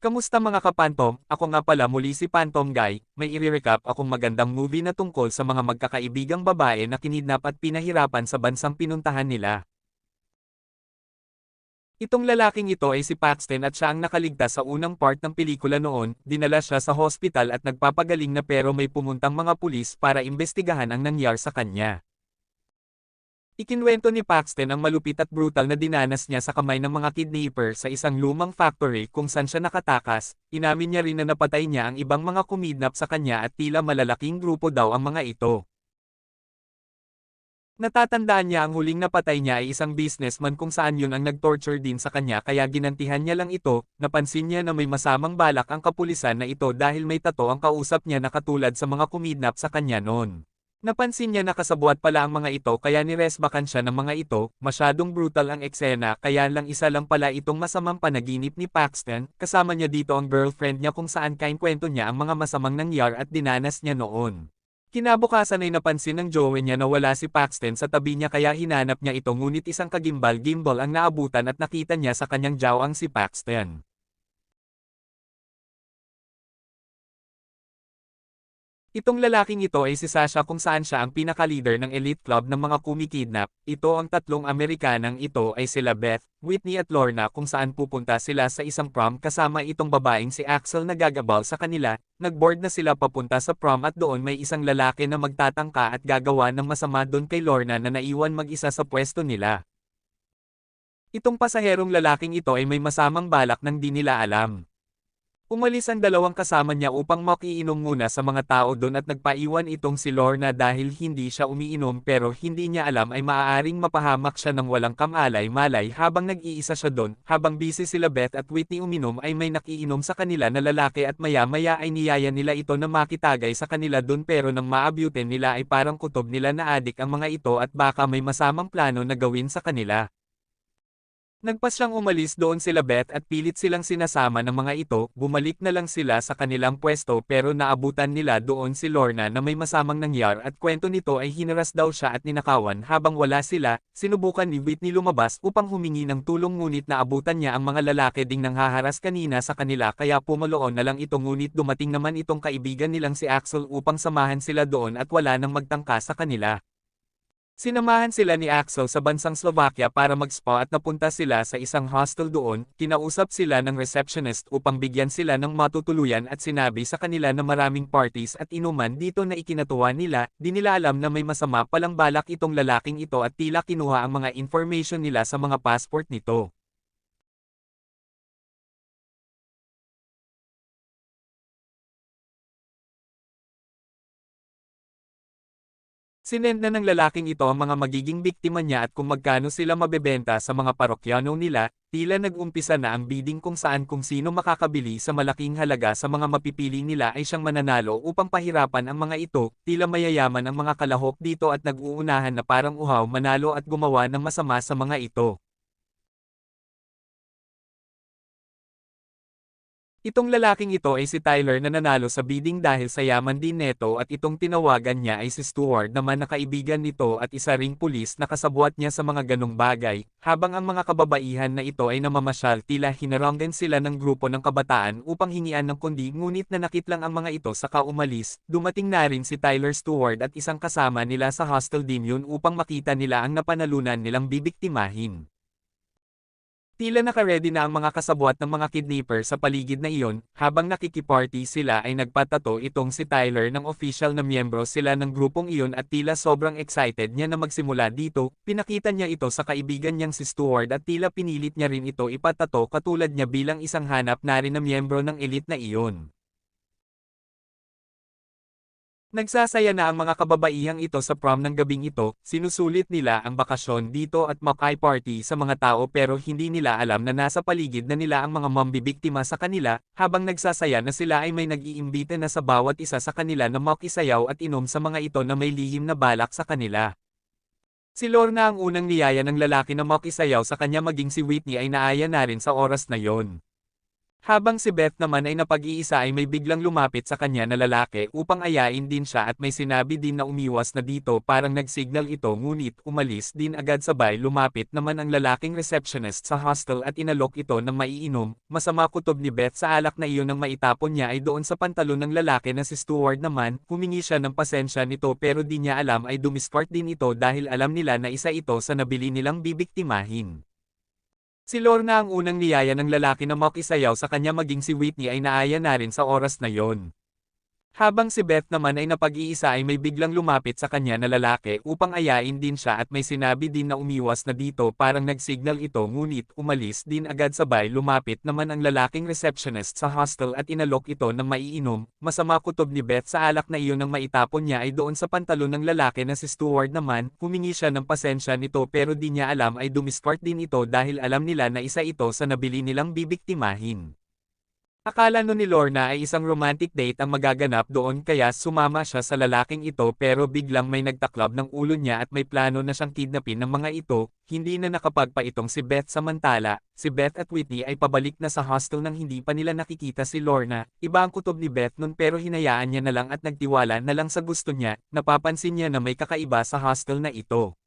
Kamusta mga kapantom? Ako nga pala muli si Phantom Guy, may i-recap akong magandang movie na tungkol sa mga magkakaibigang babae na kinidnap at pinahirapan sa bansang pinuntahan nila. Itong lalaking ito ay si Paxton at siya ang nakaligtas sa unang part ng pelikula noon, dinala siya sa hospital at nagpapagaling na pero may pumuntang mga pulis para imbestigahan ang nangyar sa kanya. Ikinwento ni Paxton ang malupit at brutal na dinanas niya sa kamay ng mga kidnapper sa isang lumang factory kung saan siya nakatakas, inamin niya rin na napatay niya ang ibang mga kumidnap sa kanya at tila malalaking grupo daw ang mga ito. Natatandaan niya ang huling napatay niya ay isang businessman kung saan yun ang nag-torture din sa kanya kaya ginantihan niya lang ito, napansin niya na may masamang balak ang kapulisan na ito dahil may tato ang kausap niya na katulad sa mga kumidnap sa kanya noon. Napansin niya na kasabuat pala ang mga ito kaya niresbakan siya ng mga ito, masyadong brutal ang eksena kaya lang isa lang pala itong masamang panaginip ni Paxton, kasama niya dito ang girlfriend niya kung saan kainkwento niya ang mga masamang nangyar at dinanas niya noon. Kinabukasan ay napansin ng jowa niya na wala si Paxton sa tabi niya kaya hinanap niya ito ngunit isang kagimbal-gimbal ang naabutan at nakita niya sa kanyang jawang si Paxton. Itong lalaking ito ay si Sasha kung saan siya ang pinaka-leader ng elite club ng mga kumikidnap. Ito ang tatlong Amerikanang ito ay sila Beth, Whitney at Lorna kung saan pupunta sila sa isang prom kasama itong babaeng si Axel na gagabal sa kanila. Nagboard na sila papunta sa prom at doon may isang lalaki na magtatangka at gagawa ng masama doon kay Lorna na naiwan mag-isa sa pwesto nila. Itong pasaherong lalaking ito ay may masamang balak ng di nila alam. Umalis ang dalawang kasama niya upang makiinom muna sa mga tao doon at nagpaiwan itong si Lorna dahil hindi siya umiinom pero hindi niya alam ay maaaring mapahamak siya ng walang kamalay-malay habang nag-iisa siya doon. Habang busy sila Beth at Whitney uminom ay may nakiinom sa kanila na lalaki at maya-maya ay niyaya nila ito na makitagay sa kanila doon pero nang maabutin nila ay parang kutob nila na adik ang mga ito at baka may masamang plano na gawin sa kanila. Nagpas siyang umalis doon sila Beth at pilit silang sinasama ng mga ito, bumalik na lang sila sa kanilang pwesto pero naabutan nila doon si Lorna na may masamang nangyar at kwento nito ay hinaras daw siya at ninakawan habang wala sila, sinubukan ni Whitney lumabas upang humingi ng tulong ngunit naabutan niya ang mga lalaki ding nanghaharas kanina sa kanila kaya pumaloon na lang ito ngunit dumating naman itong kaibigan nilang si Axel upang samahan sila doon at wala nang magtangka sa kanila. Sinamahan sila ni Axel sa bansang Slovakia para mag-spa at napunta sila sa isang hostel doon, kinausap sila ng receptionist upang bigyan sila ng matutuluyan at sinabi sa kanila na maraming parties at inuman dito na ikinatuwa nila, di nila alam na may masama palang balak itong lalaking ito at tila kinuha ang mga information nila sa mga passport nito. Sinend na ng lalaking ito ang mga magiging biktima niya at kung magkano sila mabebenta sa mga parokyano nila, tila nag-umpisa na ang bidding kung saan kung sino makakabili sa malaking halaga sa mga mapipili nila ay siyang mananalo upang pahirapan ang mga ito, tila mayayaman ang mga kalahok dito at nag-uunahan na parang uhaw manalo at gumawa ng masama sa mga ito. Itong lalaking ito ay si Tyler na nanalo sa bidding dahil sa yaman din neto at itong tinawagan niya ay si Stuart naman na kaibigan nito at isa ring pulis na kasabwat niya sa mga ganong bagay, habang ang mga kababaihan na ito ay namamasyal tila hinaranggan sila ng grupo ng kabataan upang hingian ng kundi ngunit nanakit lang ang mga ito sa kaumalis, dumating na rin si Tyler Stewart at isang kasama nila sa hostel yun upang makita nila ang napanalunan nilang bibiktimahin. Tila nakaredy na ang mga kasabwat ng mga kidnapper sa paligid na iyon, habang nakikiparty sila ay nagpatato itong si Tyler ng official na miyembro sila ng grupong iyon at tila sobrang excited niya na magsimula dito, pinakita niya ito sa kaibigan niyang si Stuart at tila pinilit niya rin ito ipatato katulad niya bilang isang hanap na rin na miyembro ng elite na iyon. Nagsasaya na ang mga kababaihang ito sa prom ng gabing ito, sinusulit nila ang bakasyon dito at makay party sa mga tao pero hindi nila alam na nasa paligid na nila ang mga mambibiktima sa kanila, habang nagsasaya na sila ay may nag-iimbita na sa bawat isa sa kanila na makisayaw at inom sa mga ito na may lihim na balak sa kanila. Si Lorna ang unang niyaya ng lalaki na makisayaw sa kanya maging si Whitney ay naaya na rin sa oras na yon. Habang si Beth naman ay napag-iisa ay may biglang lumapit sa kanya na lalaki upang ayain din siya at may sinabi din na umiwas na dito parang nagsignal ito ngunit umalis din agad sabay lumapit naman ang lalaking receptionist sa hostel at inalok ito ng maiinom, masama kutob ni Beth sa alak na iyon nang maitapon niya ay doon sa pantalon ng lalaki na si Stewart naman, humingi siya ng pasensya nito pero di niya alam ay dumisport din ito dahil alam nila na isa ito sa nabili nilang bibiktimahin. Si Lorna ang unang niyaya ng lalaki na makisayaw sa kanya maging si Whitney ay naaya na rin sa oras na yon. Habang si Beth naman ay napag-iisa ay may biglang lumapit sa kanya na lalaki upang ayain din siya at may sinabi din na umiwas na dito parang nagsignal ito ngunit umalis din agad sabay lumapit naman ang lalaking receptionist sa hostel at inalok ito ng maiinom, masama kutob ni Beth sa alak na iyon nang maitapon niya ay doon sa pantalon ng lalaki na si Stewart naman, humingi siya ng pasensya nito pero di niya alam ay dumisport din ito dahil alam nila na isa ito sa nabili nilang bibiktimahin. Akala no ni Lorna ay isang romantic date ang magaganap doon kaya sumama siya sa lalaking ito pero biglang may nagtaklab ng ulo niya at may plano na siyang kidnapin ng mga ito, hindi na nakapagpa itong si Beth samantala, si Beth at Whitney ay pabalik na sa hostel nang hindi pa nila nakikita si Lorna, iba ang kutob ni Beth nun pero hinayaan niya na lang at nagtiwala na lang sa gusto niya, napapansin niya na may kakaiba sa hostel na ito.